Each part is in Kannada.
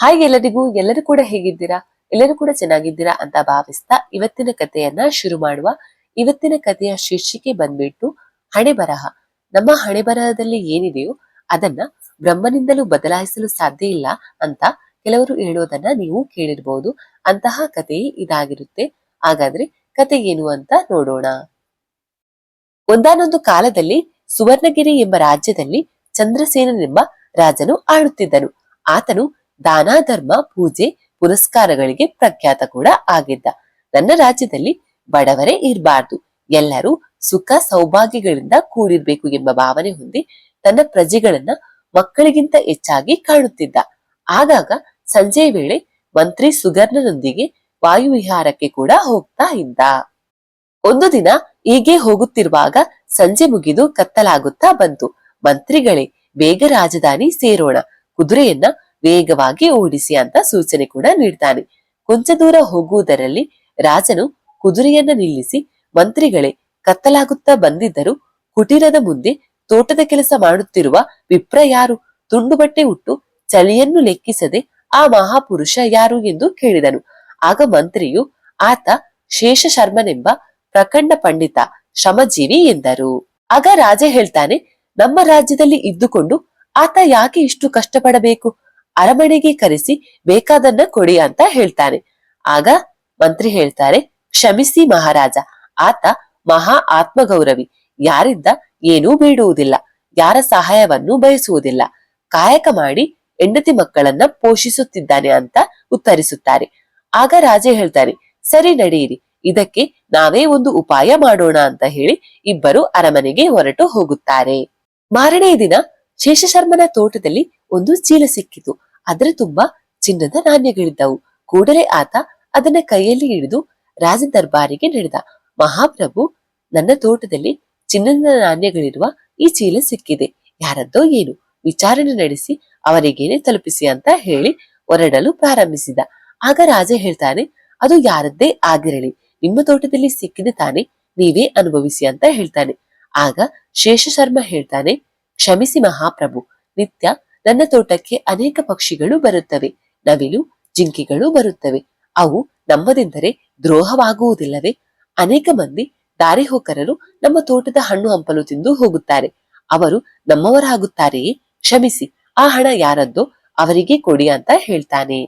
ಹಾಯ್ ಎಲ್ಲರಿಗೂ, ಎಲ್ಲರೂ ಕೂಡ ಹೇಗಿದ್ದೀರಾ? ಎಲ್ಲರೂ ಕೂಡ ಚೆನ್ನಾಗಿದ್ದೀರಾ ಅಂತ ಭಾವಿಸ್ತಾ ಇವತ್ತಿನ ಕಥೆಯನ್ನ ಶುರು ಮಾಡುವ. ಇವತ್ತಿನ ಕಥೆಯ ಶೀರ್ಷಿಕೆ ಬಂದ್ಬಿಟ್ಟು ಹಣೆ ಬರಹ ನಮ್ಮ ಹಣೆ ಬರಹದಲ್ಲಿ ಏನಿದೆಯೋ ಅದನ್ನ ಬ್ರಹ್ಮನಿಂದಲೂ ಬದಲಾಯಿಸಲು ಸಾಧ್ಯ ಇಲ್ಲ ಅಂತ ಕೆಲವರು ಹೇಳೋದನ್ನ ನೀವು ಕೇಳಿರ್ಬಹುದು ಅಂತಹ ಕಥೆ ಇದಾಗಿರುತ್ತೆ. ಹಾಗಾದ್ರೆ ಕತೆ ಏನು ಅಂತ ನೋಡೋಣ. ಒಂದಾನೊಂದು ಕಾಲದಲ್ಲಿ ಸುವರ್ಣಗಿರಿ ಎಂಬ ರಾಜ್ಯದಲ್ಲಿ ಚಂದ್ರಸೇನನೆಂಬ ರಾಜನು ಆಳುತ್ತಿದ್ದನು. ಆತನು ದಾನ ಧರ್ಮ ಪೂಜೆ, ಪುರಸ್ಕಾರಗಳಿಗೆ ಪ್ರಖ್ಯಾತ ಕೂಡ ಆಗಿದ್ದ. ನನ್ನ ರಾಜ್ಯದಲ್ಲಿ ಬಡವರೇ ಇರಬಾರ್ದು. ಎಲ್ಲರೂ ಸುಖ ಸೌಭಾಗ್ಯಗಳಿಂದ ಕೂಡಿರ್ಬೇಕು ಎಂಬ ಭಾವನೆ ಹೊಂದಿ ತನ್ನ ಪ್ರಜೆಗಳನ್ನ ಮಕ್ಕಳಿಗಿಂತ ಹೆಚ್ಚಾಗಿ ಕಾಣುತ್ತಿದ್ದ. ಆಗಾಗ ಸಂಜೆ ವೇಳೆ ಮಂತ್ರಿ ಸುಗರ್ಣನೊಂದಿಗೆ ವಾಯುವಿಹಾರಕ್ಕೆ ಕೂಡ ಹೋಗ್ತಾ ಇದ್ದ. ಒಂದು ದಿನ ಹೀಗೆ ಹೋಗುತ್ತಿರುವಾಗ ಸಂಜೆ ಮುಗಿದು ಕತ್ತಲಾಗುತ್ತಾ ಬಂತು. ಮಂತ್ರಿಗಳೇ, ಬೇಗ ರಾಜಧಾನಿ ಸೇರೋಣ. ಕುದುರೆಯನ್ನ ವೇಗವಾಗಿ ಓಡಿಸಿ ಅಂತ ಸೂಚನೆ ಕೂಡ ನೀಡ್ತಾನೆ. ಕೊಂಚ ದೂರ ಹೋಗುವುದರಲ್ಲಿ ರಾಜನು ಕುದುರೆಯನ್ನ ನಿಲ್ಲಿಸಿ ಮಂತ್ರಿಗಳೇ ಕತ್ತಲಾಗುತ್ತಾ ಬಂದಿದ್ದರು ಕುಟೀರದ ಮುಂದೆ ತೋಟದ ಕೆಲಸ ಮಾಡುತ್ತಿರುವ ವಿಪ್ರ ಯಾರು? ತುಂಡು ಬಟ್ಟೆ ಉಟ್ಟು ಚಳಿಯನ್ನು ಲೆಕ್ಕಿಸದೆ ಆ ಮಹಾಪುರುಷ ಯಾರು ಎಂದು ಕೇಳಿದನು. ಆಗ ಮಂತ್ರಿಯು, ಆತ ಶೇಷ ಶರ್ಮನೆಂಬ ಪ್ರಖಂಡ ಪಂಡಿತ, ಶ್ರಮಜೀವಿ ಎಂದರು. ಆಗ ರಾಜ ಹೇಳ್ತಾನೆ, ನಮ್ಮ ರಾಜ್ಯದಲ್ಲಿ ಇದ್ದುಕೊಂಡು ಆತ ಯಾಕೆ ಇಷ್ಟು ಕಷ್ಟಪಡಬೇಕು? ಅರಮನೆಗೆ ಕರೆಸಿ ಬೇಕಾದನ್ನ ಕೊಡಿ ಅಂತ ಹೇಳ್ತಾನೆ. ಆಗ ಮಂತ್ರಿ ಹೇಳ್ತಾರೆ, ಕ್ಷಮಿಸಿ ಮಹಾರಾಜ, ಆತ ಮಹಾ ಆತ್ಮಗೌರವಿ. ಯಾರಿಂದ ಏನೂ ಬೇಡುವುದಿಲ್ಲ, ಯಾರ ಸಹಾಯವನ್ನು ಬಯಸುವುದಿಲ್ಲ. ಕಾಯಕ ಮಾಡಿ ಹೆಂಡತಿ ಮಕ್ಕಳನ್ನ ಪೋಷಿಸುತ್ತಿದ್ದಾನೆ ಅಂತ ಉತ್ತರಿಸುತ್ತಾರೆ. ಆಗ ರಾಜ ಹೇಳ್ತಾನೆ, ಸರಿ ನಡೆಯಿರಿ, ಇದಕ್ಕೆ ನಾವೇ ಒಂದು ಉಪಾಯ ಮಾಡೋಣ ಅಂತ ಹೇಳಿ ಇಬ್ಬರು ಅರಮನೆಗೆ ಹೊರಟು ಹೋಗುತ್ತಾರೆ. ಮಾರನೇ ದಿನ ಶೇಷಶರ್ಮನ ತೋಟದಲ್ಲಿ ಒಂದು ಚೀಲ ಸಿಕ್ಕಿತು. ಅದರ ತುಂಬಾ ಚಿನ್ನದ ನಾಣ್ಯಗಳಿದ್ದವು. ಕೂಡಲೇ ಆತ ಅದನ್ನ ಕೈಯಲ್ಲಿ ಹಿಡಿದು ರಾಜ ದರ್ಬಾರಿಗೆ ನಡೆದ. ಮಹಾಪ್ರಭು, ನನ್ನ ತೋಟದಲ್ಲಿ ಚಿನ್ನದ ನಾಣ್ಯಗಳಿರುವ ಈ ಚೀಲ ಸಿಕ್ಕಿದೆ. ಯಾರದ್ದೋ ಏನು? ವಿಚಾರಣೆ ನಡೆಸಿ ಅವರಿಗೇನೆ ತಲುಪಿಸಿ ಅಂತ ಹೇಳಿ ಹೊರಡಲು ಪ್ರಾರಂಭಿಸಿದ. ಆಗ ರಾಜ ಹೇಳ್ತಾನೆ, ಅದು ಯಾರದ್ದೇ ಆಗಿರಲಿ. ನಿಮ್ಮ ತೋಟದಲ್ಲಿ ಸಿಕ್ಕಿದೆ ತಾನೆ, ನೀವೇ ಅನುಭವಿಸಿ ಅಂತ ಹೇಳ್ತಾನೆ. ಆಗ ಶೇಷಶರ್ಮ ಹೇಳ್ತಾನೆ ಕ್ಷಮಿಸಿ ಮಹಾಪ್ರಭು, ನಿತ್ಯ ನನ್ನ ತೋಟಕ್ಕೆ ಅನೇಕ ಪಕ್ಷಿಗಳು ಬರುತ್ತವೆ, ನವಿಲು ಜಿಂಕೆಗಳು ಬರುತ್ತವೆ, ಅವು ನಮ್ಮದೆಂದರೆ ದ್ರೋಹವಾಗುವುದಿಲ್ಲವೇ? ಅನೇಕ ಮಂದಿ ದಾರಿ ಹೋಕರರು ನಮ್ಮ ತೋಟದ ಹಣ್ಣು ಹಂಪಲು ತಿಂದು ಹೋಗುತ್ತಾರೆ, ಅವರು ನಮ್ಮವರಾಗುತ್ತಾರೆಯೇ? ಕ್ಷಮಿಸಿ, ಆ ಹಣ ಯಾರದ್ದೋ ಅವರಿಗೆ ಕೊಡಿ ಅಂತ ಹೇಳ್ತಾನೆ.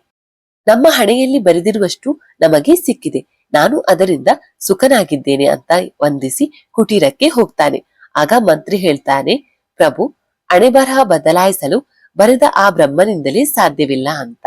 ನಮ್ಮ ಹಣೆಯಲ್ಲಿ ಬರೆದಿರುವಷ್ಟು ನಮಗೆ ಸಿಕ್ಕಿದೆ, ನಾನು ಅದರಿಂದ ಸುಖನಾಗಿದ್ದೇನೆ ಅಂತ ವಂದಿಸಿ ಕುಟೀರಕ್ಕೆ ಹೋಗ್ತಾನೆ, ಆಗ ಮಂತ್ರಿ ಹೇಳ್ತಾನೆ ಪ್ರಭು ಅಣೆಬರಹ ಬದಲಾಯಿಸಲು ಬರೆದ ಆ ಬ್ರಹ್ಮನಿಂದಲೇ ಸಾಧ್ಯವಿಲ್ಲ ಅಂತ.